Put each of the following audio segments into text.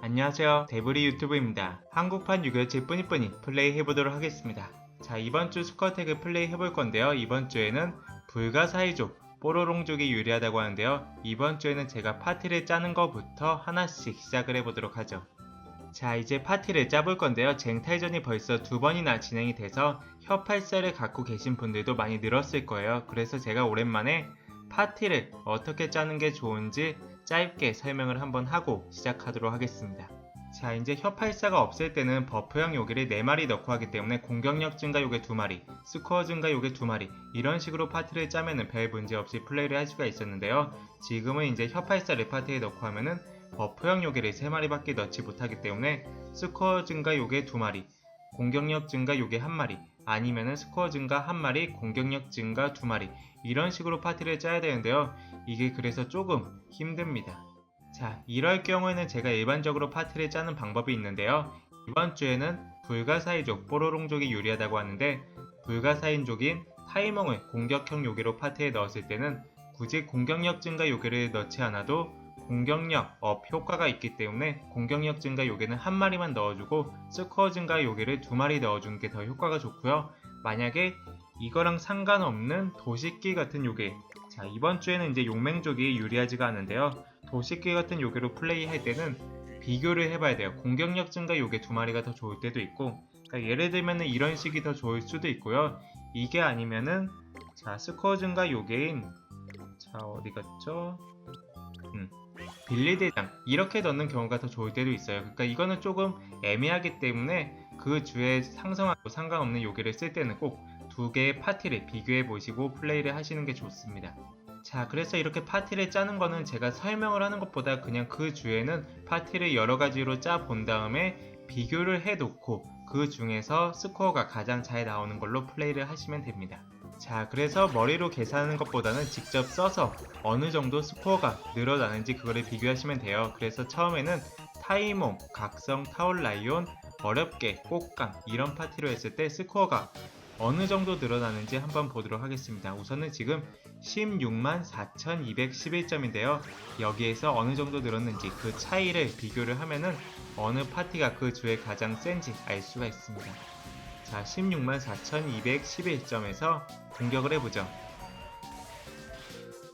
안녕하세요. 데브리 유튜브입니다. 한국판 유교체 뿌니뿌니 플레이 해보도록 하겠습니다. 자 이번 주 스쿼텍을 플레이 해볼 건데요. 이번 주에는 불가사의족 뽀로롱족이 유리하다고 하는데요. 이번 주에는 제가 파티를 짜는 것부터 하나씩 시작을 해보도록 하죠. 자 이제 파티를 짜볼 건데요. 쟁탈전이 벌써 두 번이나 진행이 돼서 협팔사를 갖고 계신 분들도 많이 늘었을 거예요. 그래서 제가 오랜만에 파티를 어떻게 짜는 게 좋은지 짧게 설명을 한번 하고 시작하도록 하겠습니다. 자, 이제 협팔사가 없을 때는 버프형 요괴를 4마리 넣고 하기 때문에 공격력 증가 요괴 2마리, 스코어 증가 요괴 2마리 이런 식으로 파티를 짜면은 별 문제 없이 플레이를 할 수가 있었는데요. 지금은 이제 협팔사를 파티에 넣고 하면은 버프형 요괴를 3마리밖에 넣지 못하기 때문에 스코어 증가 요괴 2마리, 공격력 증가 요괴 1마리, 아니면은 스코어 증가 1마리, 공격력 증가 2마리 이런 식으로 파티를 짜야 되는데요. 이게 그래서 조금 힘듭니다. 자, 이럴 경우에는 제가 일반적으로 파티를 짜는 방법이 있는데요. 이번 주에는 불가사의족 뽀로롱족이 유리하다고 하는데 불가사인족인 타이몽을 공격형 요괴로 파티에 넣었을 때는 굳이 공격력 증가 요괴를 넣지 않아도 공격력 업 효과가 있기 때문에 공격력 증가 요괴는 한 마리만 넣어주고 스코어 증가 요괴를 두 마리 넣어주는 게 더 효과가 좋고요. 만약에 이거랑 상관없는 도식기 같은 요괴 자 이번 주에는 이제 용맹족이 유리하지가 않은데요. 도식기 같은 요괴로 플레이할 때는 비교를 해봐야 돼요. 공격력 증가 요괴 두 마리가 더 좋을 때도 있고 그러니까 예를 들면 이런 식이 더 좋을 수도 있고요. 이게 아니면은 자 스코어 증가 요괴인 자 어디 갔죠? 음, 빌리 대장 이렇게 넣는 경우가 더 좋을 때도 있어요 그러니까 이거는 조금 애매하기 때문에 그 주에 상성하고 상관없는 요괴를 쓸 때는 꼭 두 개의 파티를 비교해 보시고 플레이를 하시는 게 좋습니다. 자, 그래서 이렇게 파티를 짜는 거는 제가 설명을 하는 것보다 그냥 그 주에는 파티를 여러 가지로 짜 본 다음에 비교를 해 놓고 그 중에서 스코어가 가장 잘 나오는 걸로 플레이를 하시면 됩니다. 자, 그래서 머리로 계산하는 것보다는 직접 써서 어느 정도 스코어가 늘어나는지 그거를 비교하시면 돼요. 그래서 처음에는 타이몽, 각성, 타올 라이온, 어렵게, 꽃감 이런 파티로 했을 때 스코어가 어느 정도 늘어나는지 한번 보도록 하겠습니다. 우선은 지금 16만 4,211점인데요. 여기에서 어느 정도 늘었는지 그 차이를 비교를 하면은 어느 파티가 그 주에 가장 센지 알 수가 있습니다. 자, 16만 4,211점에서 공격을 해보죠.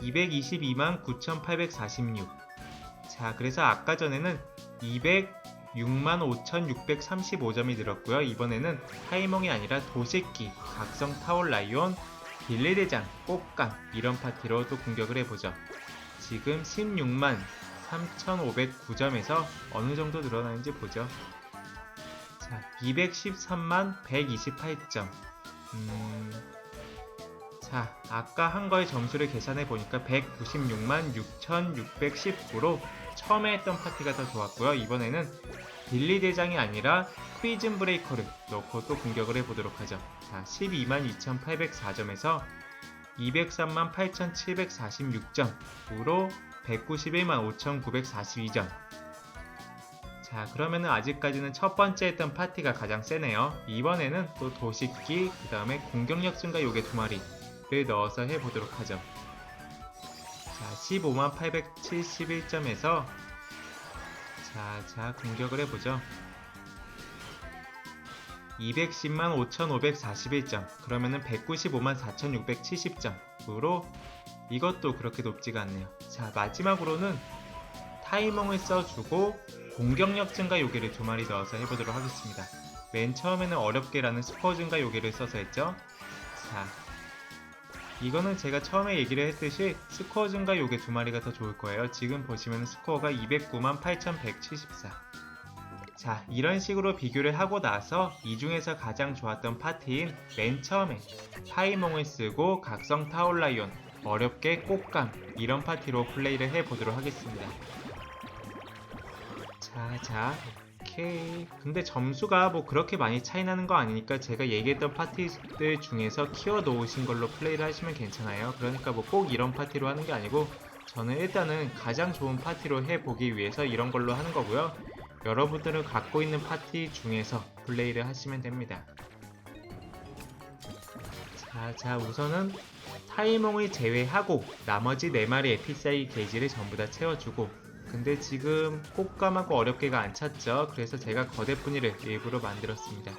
222만 9,846. 자, 그래서 아까 전에는 206만 5,635점이 늘었고요. 이번에는 타이몽이 아니라 도식기, 각성 타올 라이온, 빌리대장, 꽃감 이런 파티로 또 공격을 해보죠. 지금 16만 3,509점에서 어느 정도 늘어나는지 보죠. 자, 213만 128점. 음, 자, 아까 한 거의 점수를 계산해 보니까 196만 6,619로 처음에 했던 파티가 더 좋았고요. 이번에는 빌리 대장이 아니라 프리즌 브레이커를 넣고 또 공격을 해보도록 하죠. 자, 12만 2,804점에서 203만 8,746점으로 191만 5,942점. 자, 그러면은 아직까지는 첫 번째 했던 파티가 가장 세네요. 이번에는 또 도식기, 그 다음에 공격력 증가 요괴 두 마리를 넣어서 해보도록 하죠. 자, 15만 871점에서 자, 자, 공격을 해보죠. 210만 5,541점. 그러면은 195만 4,670점으로 이것도 그렇게 높지가 않네요. 자, 마지막으로는 타이몽을 써주고 공격력 증가 요괴를 두 마리 넣어서 해보도록 하겠습니다. 맨 처음에는 어렵게라는 스코어 증가 요괴를 써서 했죠. 자, 이거는 제가 처음에 얘기를 했듯이 스코어 증가 요게 두 마리가 더 좋을 거예요. 지금 보시면 스코어가 209만 8174. 자, 이런 식으로 비교를 하고 나서 이 중에서 가장 좋았던 파티인 맨 처음에 타이몽을 쓰고 각성 타올라이온, 어렵게 꽃감 이런 파티로 플레이를 해보도록 하겠습니다. 자, 자, 오케이. 근데 점수가 뭐 그렇게 많이 차이 나는 거 아니니까 제가 얘기했던 파티들 중에서 키워 놓으신 걸로 플레이를 하시면 괜찮아요. 그러니까 뭐 꼭 이런 파티로 하는 게 아니고 저는 일단은 가장 좋은 파티로 해보기 위해서 이런 걸로 하는 거고요. 여러분들은 갖고 있는 파티 중에서 플레이를 하시면 됩니다. 자, 자, 우선은 타이몽을 제외하고 나머지 4마리의 필살기 게이지를 전부 다 채워주고 근데 지금 꽃감하고 어렵게가 안 찼죠. 그래서 제가 거대뿐이를 일부러 만들었습니다.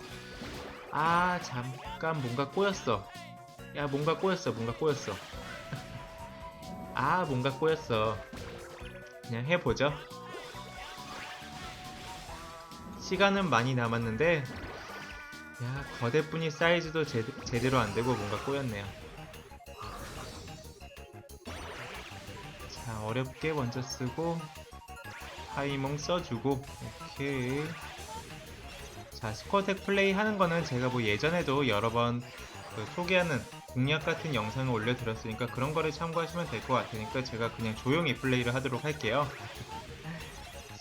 아, 잠깐 뭔가 꼬였어. 야, 뭔가 꼬였어. 뭔가 꼬였어. 아, 뭔가 꼬였어. 그냥 해보죠. 시간은 많이 남았는데, 야, 거대뿐이 사이즈도 제, 제대로 안 되고 뭔가 꼬였네요. 자, 어렵게 먼저 쓰고, 하이몽 써주고, 오케이. 자, 스쿼텍 플레이 하는 거는 제가 뭐 예전에도 여러 번 그 소개하는 공략 같은 영상을 올려드렸으니까 그런 거를 참고하시면 될 것 같으니까 제가 그냥 조용히 플레이를 하도록 할게요.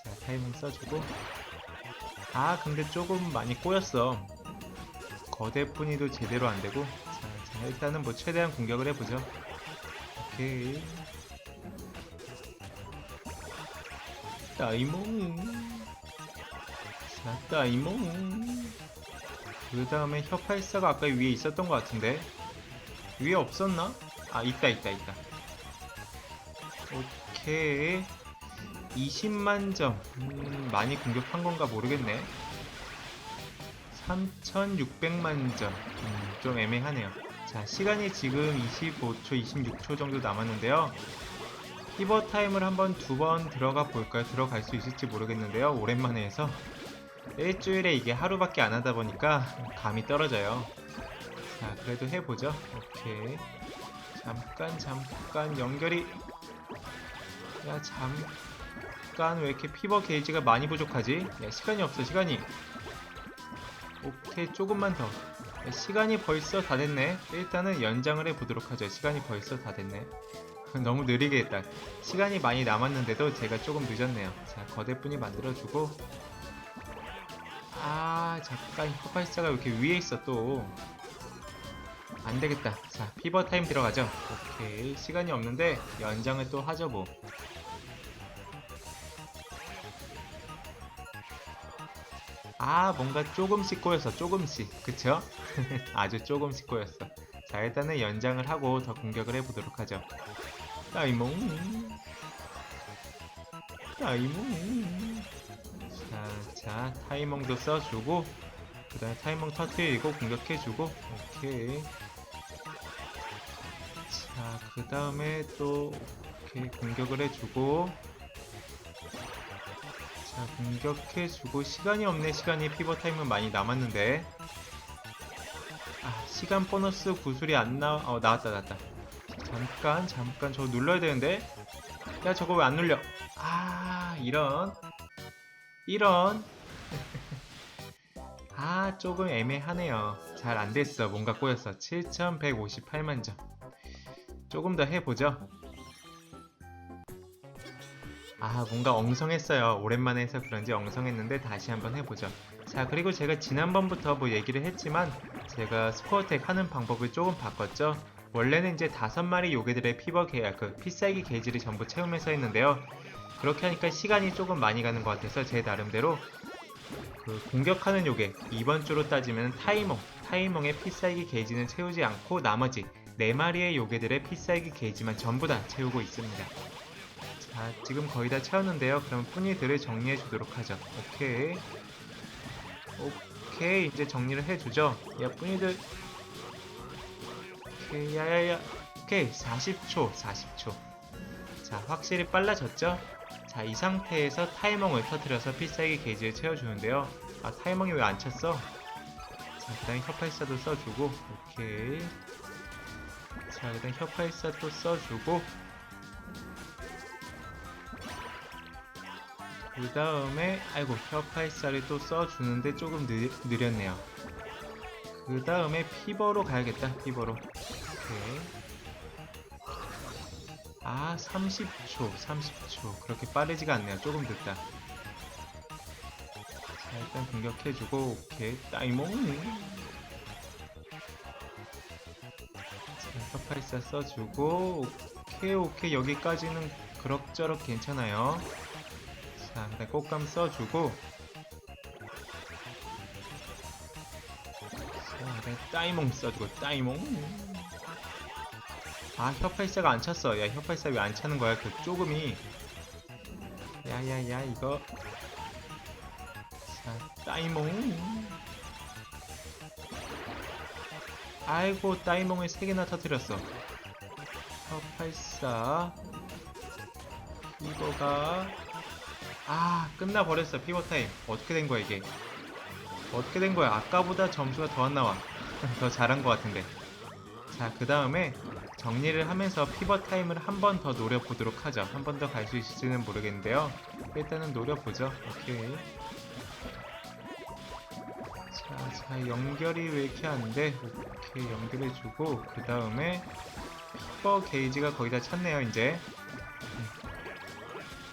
자, 타이밍 써주고. 아, 근데 조금 많이 꼬였어. 거대 뿐이도 제대로 안 되고. 자, 자, 일단은 뭐 최대한 공격을 해보죠. 오케이. 따이몽. 자, 따이몽. 그 다음에 혀팔사가 아까 위에 있었던 것 같은데. 위에 없었나? 아 있다 있다 있다. 오케이. 20만 점. 음, 많이 공격한 건가 모르겠네. 3600만 점좀 애매하네요. 자 시간이 지금 25초 26초 정도 남았는데요 히버 타임을 한번 두 번 들어가 볼까요? 들어갈 수 있을지 모르겠는데요 오랜만에 해서 일주일에 이게 하루밖에 안 하다 보니까 감이 떨어져요. 자, 그래도 해보죠. 오케이. 잠깐, 잠깐, 연결이. 야, 잠깐, 왜 이렇게 피버 게이지가 많이 부족하지? 야, 시간이 없어, 시간이. 오케이, 조금만 더. 야, 시간이 벌써 다 됐네. 일단은 연장을 해보도록 하죠. 시간이 벌써 다 됐네. 너무 느리게 했다. 시간이 많이 남았는데도 제가 조금 늦었네요. 자, 거대뿐이 만들어주고. 아 잠깐 왜 이렇게 위에 있어 또 안 되겠다 자 피버 타임 들어가죠 오케이 시간이 없는데 연장을 또 하죠 뭐 아, 뭔가 조금씩 꼬였어, 조금씩. 그쵸? 아주 조금씩 꼬였어. 자, 일단은 연장을 하고 더 공격을 해보도록 하죠. 따이몽. 따이몽. 자, 자, 타이몽도 써주고, 그 다음에 타이몽 터트리고 공격해주고, 오케이. 자, 그 다음에 또, 오케이, 공격을 해주고, 자, 공격해주고, 시간이 없네, 시간이 피버 타임은 많이 남았는데. 아, 시간 보너스 구슬이 안 나와, 어, 나왔다, 나왔다. 잠깐, 잠깐, 저거 눌러야 되는데? 야, 저거 왜 안 눌려? 아, 이런. 이런. 아 조금 애매하네요. 잘 안됐어. 뭔가 꼬였어. 7158만점. 조금 더 해보죠. 아 뭔가 엉성했어요. 오랜만에 해서 그런지 엉성했는데 다시 한번 해보죠. 자 그리고 제가 지난번부터 뭐 얘기를 했지만 제가 스코어텍 하는 방법을 조금 바꿨죠 원래는 이제 다섯 마리 요괴들의 피버 계약 그 피살기 게이지를 전부 채우면서 했는데요. 그렇게 하니까 시간이 조금 많이 가는 것 같아서 제 나름대로 그 공격하는 요괴 이번 주로 따지면 타이몽 타이몽의 피살기 게이지는 채우지 않고 나머지 4마리의 요괴들의 피살기 게이지만 전부 다 채우고 있습니다. 자 지금 거의 다 채웠는데요. 그럼 뿌니들을 정리해 주도록 하죠. 오케이. 오케이 이제 정리를 해주죠. 야 뿌니들 오케이 야야야 오케이 40초 40초 자 확실히 빨라졌죠 자, 이 상태에서 타이멍을 터뜨려서 필살기 게이지를 채워주는데요. 아, 타이멍이 왜 안 찼어? 자, 일단 혀팔사도 써주고, 오케이. 자, 일단 또 써주고, 그 다음에, 아이고, 혀팔사를 또 써주는데 조금 느, 느렸네요. 그 다음에 피버로 가야겠다, 피버로. 오케이. 아 30초 30초. 그렇게 빠르지가 않네요. 조금 늦다. 자 일단 공격해주고 오케이. 따이몽 자 서파리사 써주고 오케이 오케이. 여기까지는 그럭저럭 괜찮아요. 자 일단 꽃감 써주고. 자 일단 따이몽 써주고 따이몽 아 혀팔사가 안 찼어. 야 혀팔사 왜 안 차는 거야? 그 조금이. 야야야 이거. 자 따이몽. 아이고 따이몽을 3개나 터뜨렸어. 어84 이거가. 아 끝나버렸어 피벗타임. 어떻게 된 거야 이게? 어떻게 된 거야? 아까보다 점수가 더 안 나와. 더 잘한 것 같은데. 자 그 다음에 정리를 하면서 피벗 타임을 한 번 더 노려보도록 하죠. 한 번 더 갈 수 있을지는 모르겠는데요. 일단은 노려보죠. 오케이. 자, 자, 연결이 왜 이렇게 안 돼? 오케이, 연결해주고, 그 다음에 피버 게이지가 거의 다 찼네요, 이제. 음.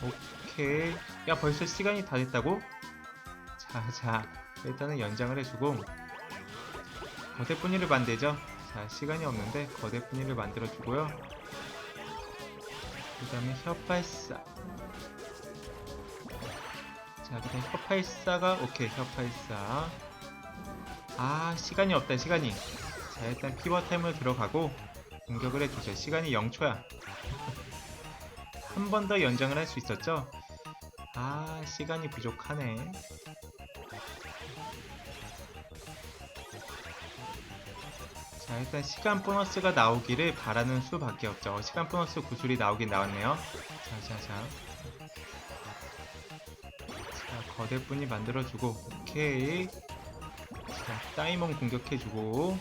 오케이. 야, 벌써 시간이 다 됐다고? 자, 자, 일단은 연장을 해주고, 거대뿐이를 만들죠. 자, 시간이 없는데 거대뿐이를 만들어 주고요. 그 다음에 혀팔사. 자, 그 다음에 혀팔사가, 오케이, 혀팔사. 아, 시간이 없다, 시간이. 자, 일단 피벗템을 들어가고 공격을 해주죠. 시간이 0초야. 한 번 더 연장을 할 수 있었죠? 아, 시간이 부족하네. 자 일단 시간 보너스가 나오기를 바라는 수밖에 없죠. 시간 보너스 구슬이 나오긴 나왔네요. 자자자. 자 거대뿐이 만들어주고 오케이. 자 따이몬 공격해주고.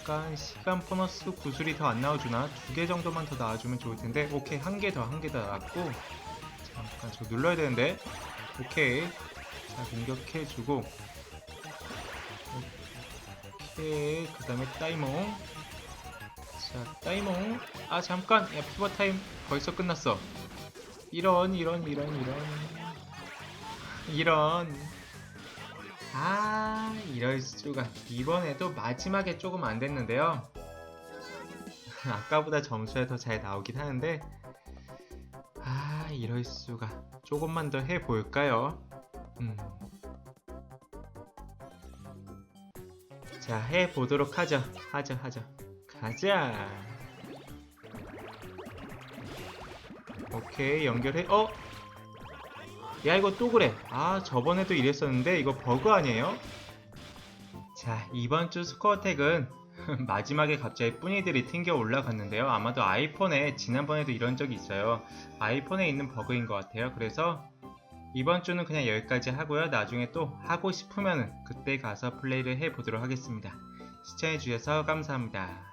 잠깐 시간 보너스 구슬이 더 안 나와주나? 두 개 정도만 더 나와주면 좋을 텐데. 오케이 한 개 더 한 개 더 나왔고. 잠깐 저 눌러야 되는데. 오케이. 자 공격해주고 오케이 그 다음에 따이몽. 자 따이몽. 아 잠깐. 야 피버 타임 벌써 끝났어. 이런 이런 이런 이런. 이런. 아 이럴 수가. 이번에도 마지막에 조금 안 됐는데요. 아까보다 점수가 더잘 나오긴 하는데. 아 이럴 수가. 조금만 더 해볼까요? 음. 자, 해보도록 하죠. 하죠, 하죠. 가자. 오케이, 연결해. 어? 야, 이거 또 그래. 아, 저번에도 이랬었는데, 이거 버그 아니에요? 자, 이번 주 스코어택은 마지막에 갑자기 뿌니들이 튕겨 올라갔는데요. 아마도 아이폰에 지난번에도 이런 적이 있어요. 아이폰에 있는 버그인 것 같아요. 그래서 이번 주는 그냥 여기까지 하고요. 나중에 또 하고 싶으면 그때 가서 플레이를 해보도록 하겠습니다. 시청해주셔서 감사합니다.